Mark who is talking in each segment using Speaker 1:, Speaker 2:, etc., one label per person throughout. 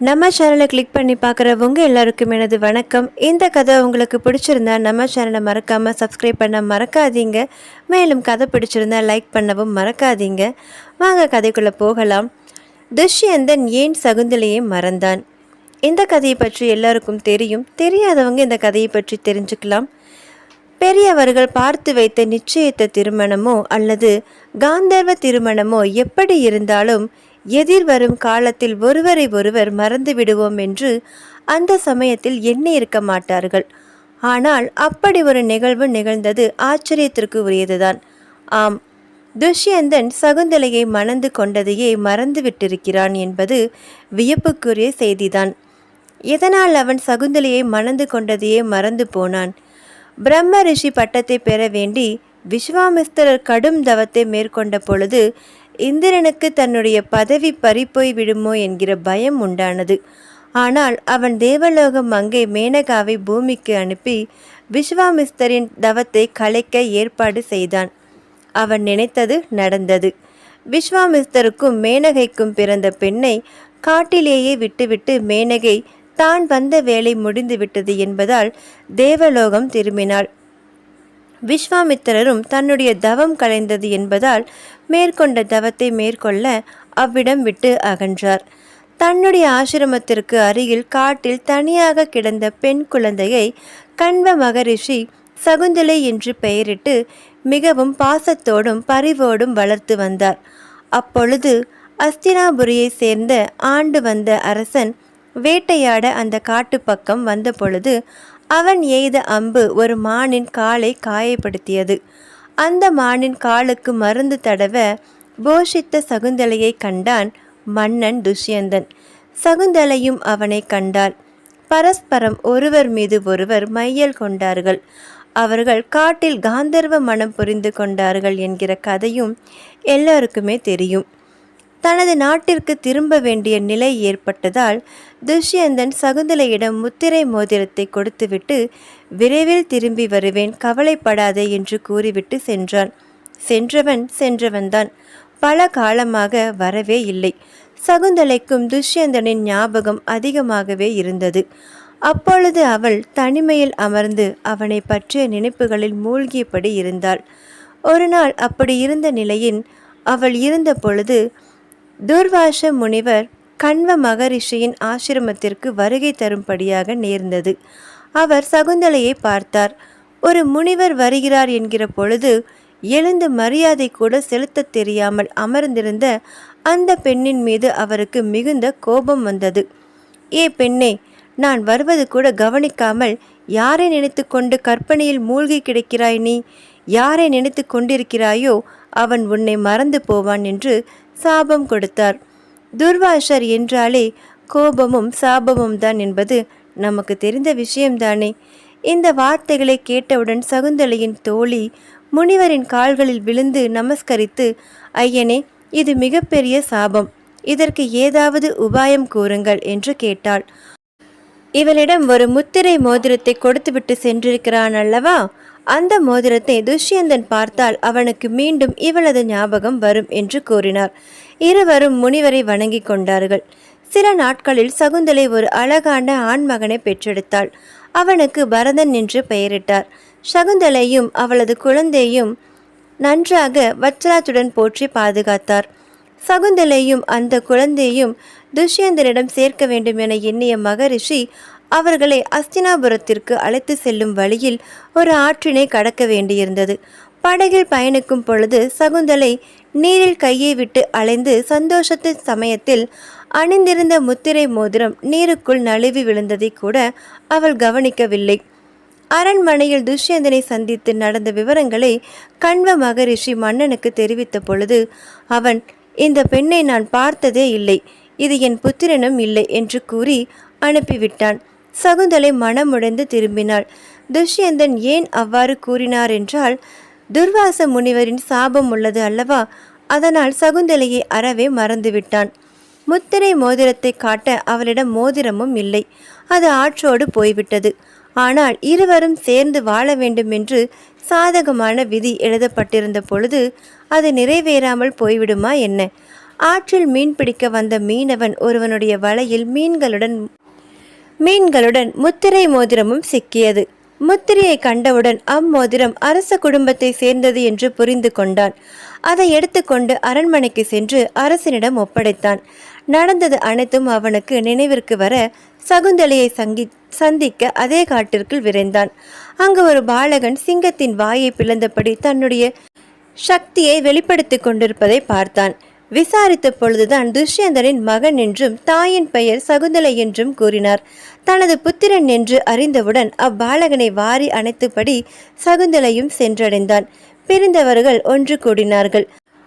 Speaker 1: நம்ம சேனலை கிளிக் பண்ணி பார்க்குறவங்க எல்லாருக்கும் எனது வணக்கம். இந்த கதை உங்களுக்கு பிடிச்சிருந்தா நம்ம சேனலை மறக்காமல் சப்ஸ்கிரைப் பண்ண மறக்காதீங்க. மேலும் கதை பிடிச்சிருந்தா லைக் பண்ணவும் மறக்காதீங்க. வாங்க கதைக்குள்ளே போகலாம். துஷ்யந்தன் ஏன் சகுந்தலையை மறந்தான்? இந்த கதையை பற்றி எல்லாருக்கும் தெரியும். தெரியாதவங்க இந்த கதையை பற்றி தெரிஞ்சுக்கலாம். பெரியவர்கள் பார்த்து வைத்த நிச்சயித்த திருமணமோ அல்லது காந்தர்வ திருமணமோ எப்படி இருந்தாலும் எதிர்வரும் காலத்தில் ஒருவரை ஒருவர் மறந்து விடுவோம் என்று அந்த சமயத்தில் எண்ணி இருக்க மாட்டார்கள். ஆனால் அப்படி ஒரு நிகழ்வு நிகழ்ந்தது ஆச்சரியத்திற்கு உரியதுதான். ஆம் துஷ்யந்தன் சகுந்தலையை மணந்து கொண்டதையே மறந்து விட்டிருக்கிறான் என்பது வியப்புக்குரிய செய்திதான். எதனால் அவன் சகுந்தலையை மணந்து கொண்டதையே மறந்து போனான்? பிரம்ம ரிஷி பட்டத்தை பெற வேண்டி விஸ்வாமிஸ்தரர் கடும் தவத்தை மேற்கொண்ட பொழுது இந்திரனுக்கு தன்னுடைய பதவி பறிப்போய் விடுமோ என்கிற பயம் உண்டானது. ஆனால் அவன் தேவலோகம் அங்கே மேனகாவை பூமிக்கு அனுப்பி விஸ்வாமிஸ்தரின் தவத்தை கலைக்க ஏற்பாடு செய்தான். அவன் நினைத்தது நடந்தது. விஸ்வாமிஸ்தருக்கும் மேனகைக்கும் பிறந்த பெண்ணை காட்டிலேயே விட்டுவிட்டு மேனகை தான் வந்த வேலை முடிந்துவிட்டது என்பதால் தேவலோகம் திரும்பினாள். விஸ்வாமித்திரரும் தன்னுடைய தவம் கலைந்தது என்பதால் மேற்கொண்ட தவத்தை மேற்கொள்ள அவ்விடம் விட்டு அகன்றார். தன்னுடைய ஆசிரமத்திற்கு அருகில் காட்டில் தனியாக கிடந்த பெண் குழந்தையை கண்வ மகரிஷி சகுந்தலை என்று பெயரிட்டு மிகவும் பாசத்தோடும் பரிவோடும் வளர்த்து வந்தார். அப்பொழுது அஸ்தினாபுரியை சேர்ந்த ஆண்டு வந்த அரசன் வேட்டையாட அந்த காட்டு பக்கம் வந்தபொழுது அவன் எய்த அம்பு ஒரு மானின் காலை காயப்படுத்தியது. அந்த மானின் காலுக்கு மருந்து தடவ போஷித்த சகுந்தலையை கண்டான் மன்னன் துஷ்யந்தன். சகுந்தலையும் அவனை கண்டாள். பரஸ்பரம் ஒருவர் மீது ஒருவர் மையல் கொண்டார்கள். அவர்கள் காட்டில் காந்தர்வ மனம் புரிந்து கொண்டார்கள் என்கிற கதையும் எல்லோருக்குமே தெரியும். தனது நாட்டிற்கு திரும்ப வேண்டிய நிலை ஏற்பட்டதால் துஷ்யந்தன் சகுந்தலையிடம் முத்திரை மோதிரத்தை கொடுத்துவிட்டு விரைவில் திரும்பி வருவேன் கவலைப்படாதே என்று கூறிவிட்டு சென்றான். சென்றவன் சென்றவன்தான். பல காலமாக வரவே இல்லை. சகுந்தலைக்கும் துஷ்யந்தனின் ஞாபகம் அதிகமாகவே இருந்தது. அப்பொழுது அவள் தனிமையில் அமர்ந்து அவனை பற்றிய நினைப்புகளில் மூழ்கியபடி இருந்தாள். ஒரு நாள் அப்படி இருந்த நிலையில் அவள் இருந்த பொழுது துர்வாச முனிவர் கண்வ மகரிஷியின் ஆசிரமத்திற்கு வருகை தரும்படியாக நேர்ந்தது. அவர் சகுந்தலையை பார்த்தார். ஒரு முனிவர் வருகிறார் என்கிற பொழுது எழுந்து மரியாதை கூட செலுத்தத் தெரியாமல் அமர்ந்திருந்த அந்த பெண்ணின் மீது அவருக்கு மிகுந்த கோபம் வந்தது. ஏ பெண்ணே நான் வருவது கூட கவனிக்காமல் யாரை நினைத்து கொண்டு கற்பனையில் மூழ்கி கிடக்கிறாய் நீ? யாரை நினைத்து கொண்டிருக்கிறாயோ அவன் உன்னை மறந்து போவான் என்று சாபம் கொடுத்தார். துர்வாஷர் என்றாலே கோபமும் சாபமும் தான் என்பது நமக்கு தெரிந்த விஷயம்தானே. இந்த வார்த்தைகளை கேட்டவுடன் சகுந்தலையின் தோழி முனிவரின் கால்களில் விழுந்து நமஸ்கரித்து ஐயனே இது மிகப்பெரிய சாபம். இதற்கு ஏதாவது உபாயம் கூறுங்கள் என்று கேட்டாள். இவளிடம் ஒரு முத்திரை மோதிரத்தை கொடுத்துவிட்டு சென்றிருக்கிறான் அல்லவா? அந்த மோதிரத்தை துஷ்யந்தன் பார்த்தால் அவனுக்கு மீண்டும் இவளது ஞாபகம் வரும் என்று கூறினார். இருவரும் முனிவரை வணங்கி கொண்டார்கள். சில நாட்களில் சகுந்தலை ஒரு அழகான ஆண்மகனை பெற்றெடுத்தாள். அவனுக்கு பரதன் என்று பெயரிட்டார். சகுந்தலையும் அவளது குழந்தையும் நன்றாக வச்சலாத்துடன் போற்றி பாதுகாத்தார். சகுந்தலையும் அந்த குழந்தையும் துஷ்யந்தனிடம் சேர்க்க வேண்டும் என எண்ணிய மகரிஷி அவர்களை அஸ்தினாபுரத்திற்கு அழைத்து செல்லும் வழியில் ஒரு ஆற்றினை கடக்க வேண்டியிருந்தது. படகில் பயணிக்கும் பொழுது சகுந்தலை நீரில் கையை விட்டு அலைந்து சந்தோஷத்து சமயத்தில் அணிந்திருந்த முத்திரை மோதிரம் நீருக்குள் நழுவி விழுந்ததை கூட அவள் கவனிக்கவில்லை. அரண்மனையில் துஷ்யந்தனை சந்தித்து நடந்த விவரங்களை கண்வ மகரிஷி மன்னனுக்கு தெரிவித்த பொழுது அவன் இந்த பெண்ணை நான் பார்த்ததே இல்லை. இது என் புத்திரனும் இல்லை என்று கூறி அனுப்பிவிட்டான். சகுந்தலை மனமுடைந்து திரும்பினாள். துஷ்யந்தன் ஏன் அவ்வாறு கூறினார் என்றால் துர்வாச முனிவரின் சாபம் உள்ளது அல்லவா? அதனால் சகுந்தலையை அறவே மறந்துவிட்டான். முத்திரை மோதிரத்தை காட்ட அவளிடம் மோதிரமும் இல்லை. அது ஆற்றோடு போய்விட்டது. ஆனால் இருவரும் சேர்ந்து வாழ வேண்டும் என்று சாதகமான விதி எழுதப்பட்டிருந்த பொழுது அது நிறைவேறாமல் போய்விடுமா என்ன? ஆற்றில் மீன் பிடிக்க வந்த மீனவன் ஒருவனுடைய வலையில் மீன்களுடன் மீன்களுடன் முத்திரை மோதிரமும் சிக்கியது. முத்திரையை கண்டவுடன் அம்மோதிரம் அரச குடும்பத்தை சேர்ந்தது என்று புரிந்து கொண்டான். அதை எடுத்துக்கொண்டு அரண்மனைக்கு சென்று அரசனிடம் ஒப்படைத்தான். நடந்தது அனைத்தும் அவனுக்கு நினைவிற்கு வர சகுந்தலையை சங்கி சந்திக்க அதே காட்டிற்குள் விரைந்தான். அங்கு ஒரு பாலகன் சிங்கத்தின் வாயை பிளந்தபடி தன்னுடைய சக்தியை வெளிப்படுத்தி கொண்டிருப்பதை பார்த்தான். விசாரித்த பொழுதுதான் துஷ்யந்தனின் மகன் என்றும் தாயின் பெயர் சகுந்தலை என்றும் கூறினார். தனது புத்திரன் என்று அறிந்தவுடன் அப்பாலகனை வாரி அணைத்தபடி சகுந்தலையும் சென்றடைந்தான். பிரிந்தவர்கள் ஒன்று கூடினார்கள்.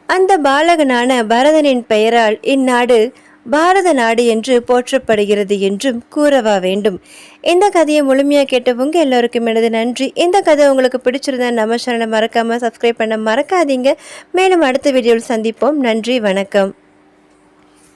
Speaker 1: அந்த பாலகனான பரதனின் பெயரால் இந்நாடு பாரத நாடு என்று போற்றப்படுகிறது என்றும் கூறவா வேண்டும். இந்த கதையை முழுமையாக கேட்டவங்க எல்லோருக்கும் எனது நன்றி. இந்த கதை உங்களுக்கு பிடிச்சிருந்தா நம்ம சேனலை மறக்காமல் சப்ஸ்கிரைப் பண்ண மறக்காதீங்க. மேலும் அடுத்த வீடியோவில் சந்திப்போம். நன்றி வணக்கம்.